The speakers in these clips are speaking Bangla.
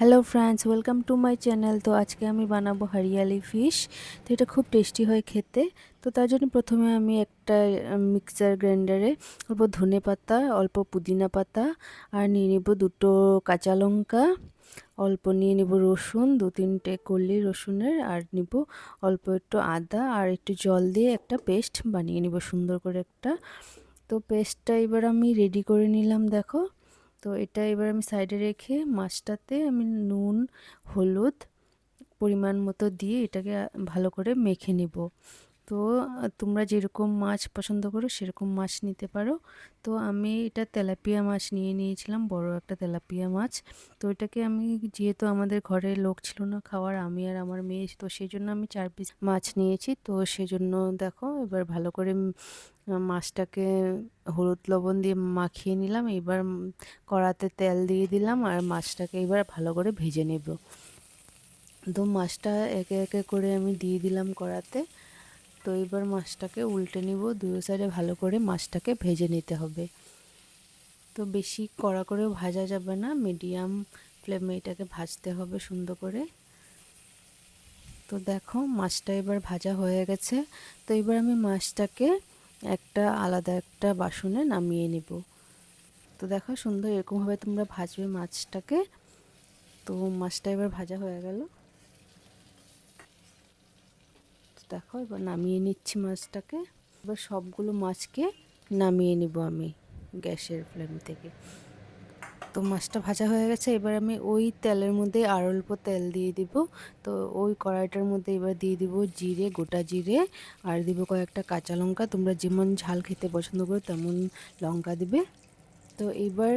Hello friends welcome to my channel তো আজকে আমি বানাবো হরিয়ালি ফিশ তো এটা খুব টেস্টি হয় খেতে। তো তার জন্য প্রথমে আমি একটা মিক্সার গ্রাইন্ডারে অল্প ধনে পাতা, অল্প পুদিনা পাতা আর নিয়ে নেব দুটো কাঁচা লঙ্কা। অল্প নিয়ে নেব রসুন দু তিনটে কল্লি রসুনের আর নিব অল্প একটু আদা আর একটু জল দিয়ে একটা পেস্ট বানিয়ে নিব সুন্দর করে একটা। তো পেস্টটা এবার আমি রেডি করে নিলাম, দেখো। তো এটা এবার আমি সাইডে রেখে মাছটাতে আমি নুন, হলুদ পরিমাণ মতো দিয়ে এটাকে ভালো করে মেখে নিব। তো, তোমরা যেরকম মাছ পছন্দ করো, সেরকম মাছ নিতে পারো। তো আমি এটা তেলাপিয়া মাছ নিয়ে নিয়েছিলাম, বড় একটা তেলাপিয়া মাছ। তো এটাকে আমি, যেহেতু আমাদের ঘরে লোক ছিল না খাওয়ার, আমি আর আমার মেয়ে, তো সেই জন্য আমি চার পিস মাছ নিয়েছি। তো সেজন্য দেখো, এবার ভালো করে মাছটাকে হলুদ লবণ দিয়ে মাখিয়ে নিলাম। এবার কড়াতে তেল দিয়ে দিলাম আর মাছটাকে এবার ভালো করে ভেজে নেব। তো মাছটা একে একে করে আমি দিয়ে দিলাম কড়াতে। তো এবার মাছটাকে উল্টে নিব দুই সাইডে ভালো করে মাছটাকে ভেজে নিতে হবে। তো বেশি কড়া করেও ভাজা যাবে না মিডিয়াম ফ্লেমে এটাকে ভাজতে হবে সুন্দর করে। তো দেখো মাছটা এবার ভাজা হয়ে গেছে। তো এবার আমি মাছটাকে একটা আলাদা একটা বাসনে নামিয়ে নিব। তো দেখো সুন্দর এরকমভাবে তোমরা ভাজবে মাছটাকে। তো মাছটা এবার ভাজা হয়ে গেল। দেখো এবার নামিয়ে নিচ্ছি মাছটাকে। এবার সবগুলো মাছকে নামিয়ে নিব আমি গ্যাসের ফ্লেম থেকে। তো মাছটা ভাজা হয়ে গেছে, এবার আমি ওই তেলের মধ্যে আর অল্প তেল দিয়ে দিব। তো ওই কড়াইটার মধ্যে এবার দিয়ে দিব জিরে, গোটা জিরে, আর দিব কয়েকটা কাঁচা লঙ্কা। তোমরা যেমন ঝাল খেতে পছন্দ করো, তেমন লঙ্কা দিবে। তো এবার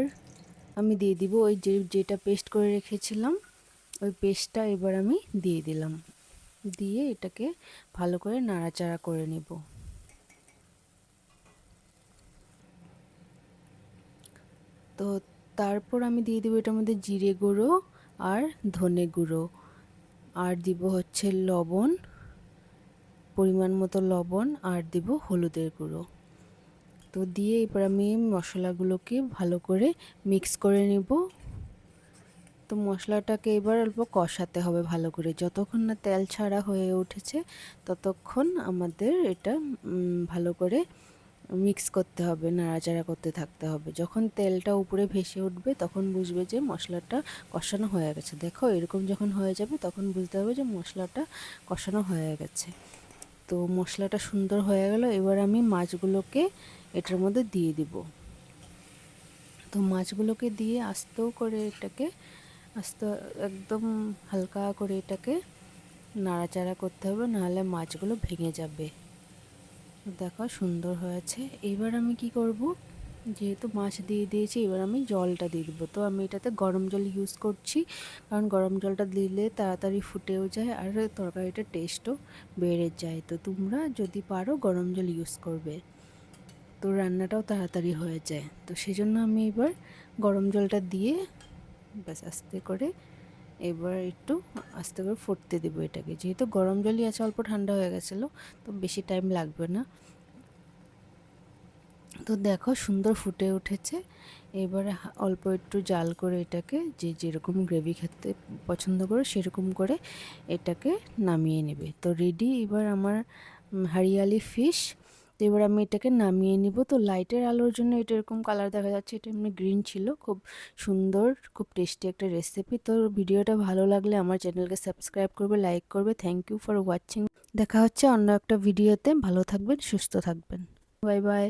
আমি দিয়ে দিব ওই যে, যেটা পেস্ট করে রেখেছিলাম, ওই পেস্টটা এবার আমি দিয়ে দিলাম। দিয়ে এটাকে ভালো করে নাড়াচাড়া করে নেব। তো তারপর আমি দিয়ে দেবো এটার মধ্যে জিরে গুঁড়ো আর ধনে গুঁড়ো। আর দিব হচ্ছে লবণ, পরিমাণ মতো লবণ আর দিব হলুদের গুঁড়ো। তো দিয়ে এবার আমি মশলাগুলোকে ভালো করে মিক্স করে নেব। তো মশলাটাকে এবার অল্প কষাতে হবে ভালো করে। যতক্ষণ না তেল ছাড়া হয়ে উঠেছে, ততক্ষণ আমাদের এটা ভালো করে মিক্স করতে হবে, নাড়াচাড়া করতে থাকতে হবে। যখন তেলটা উপরে ভেসে উঠবে, তখন বুঝবে যে মশলাটা কষানো হয়ে গেছে। দেখো, এরকম যখন হয়ে যাবে, তখন বুঝতে হবে যে মশলাটা কষানো হয়ে গেছে। তো মশলাটা সুন্দর হয়ে গেল, এবার আমি মাছগুলোকে এটার মধ্যে দিয়ে দিব। তো মাছগুলোকে দিয়ে আস্তেও করে এটাকে আস্তে একদম হালকা করে এটাকে নাড়াচাড়া করতে হবে, নাহলে মাছগুলো ভেঙে যাবে। দেখো সুন্দর হয়েছে। এবার আমি কি করব? যেহেতু মাছ দিয়ে দিয়েছি, এবার আমি জলটা দিয়ে দেবো। তো আমি এটাতে গরম জল ইউজ করছি, কারণ গরম জলটা দিলে তাড়াতাড়ি ফুটেও যায় আর তরকারিটার টেস্টও বেড়ে যায়। তো তোমরা যদি পারো গরম জল ইউজ করবে। তো রান্নাটাও তাড়াতাড়ি হয়ে যায়। তো সেই জন্য আমি এবার গরম জলটা দিয়ে ব্যাস আস্তে করে এবার একটু আস্তে করে ফুটতে দেবো এটাকে। যেহেতু গরম জলই আছে, অল্প ঠান্ডা হয়ে গেছিল, তো বেশি টাইম লাগবে না। তো দেখো সুন্দর ফুটে উঠেছে। এবারে অল্প একটু জাল করে এটাকে যে যেরকম গ্রেভি খেতে পছন্দ করে সেরকম করে এটাকে নামিয়ে নেবে। তো রেডি এবার আমার হারিয়ালি ফিশ তো এবার আমি এটাকে নামিয়ে নিব। তো লাইটের আলোর জন্য এটা এরকম কালার দেখা যাচ্ছে। এটা এমনি গ্রিন ছিল, খুব সুন্দর, খুব টেস্টি একটা রেসিপি তো ভিডিওটা ভালো লাগলে আমার চ্যানেলকে সাবস্ক্রাইব করবে লাইক করবে। থ্যাংক ইউ ফর ওয়াচিং দেখা হচ্ছে অন্য একটা ভিডিওতে ভালো থাকবেন, সুস্থ থাকবেন। Bye bye